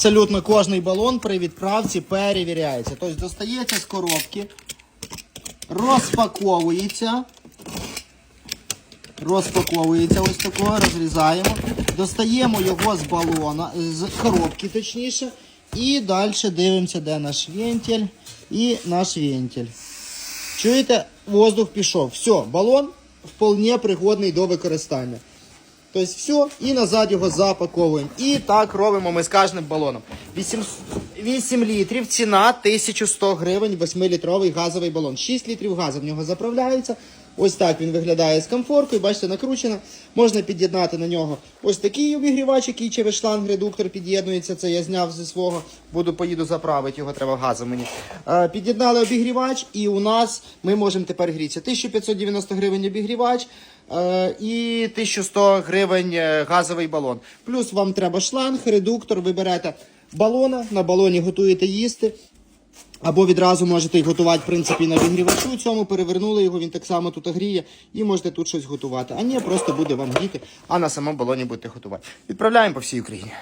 Абсолютно кожний балон при відправці перевіряється. Тобто достається з коробки, розпаковується. Розпаковується ось такого, розрізаємо. Достаємо його з балона, з коробки точніше. І далі дивимося, де наш вентиль і наш вентиль. Чуєте, воздух пішов. Все, балон вполне пригодний до використання. Тобто все, і назад його запаковуємо. І так робимо ми з кожним балоном. 8, 8 літрів, ціна 1100 гривень, 8-літровий газовий балон. 6 літрів газу в нього заправляється. Ось так він виглядає з комфоркою. Бачите, накручено. Можна під'єднати на нього ось такий обігрівач, який через шланг редуктор під'єднується. Це я зняв зі свого. Буду поїду заправити, його треба газом мені. Е, під'єднали обігрівач, і у нас ми можемо тепер грітися. 1590 гривень обігрівач. Е, і 1100 гривень е, газовий балон. Плюс вам треба шланг, редуктор, ви берете балона, на балоні готуєте їсти. Або відразу можете й готувати, в принципі, на відгрівачу цьому, перевернули його, він так само тут гріє, і можете тут щось готувати. А ні, просто буде вам гріти, а на самому балоні будете готувати. Відправляємо по всій Україні.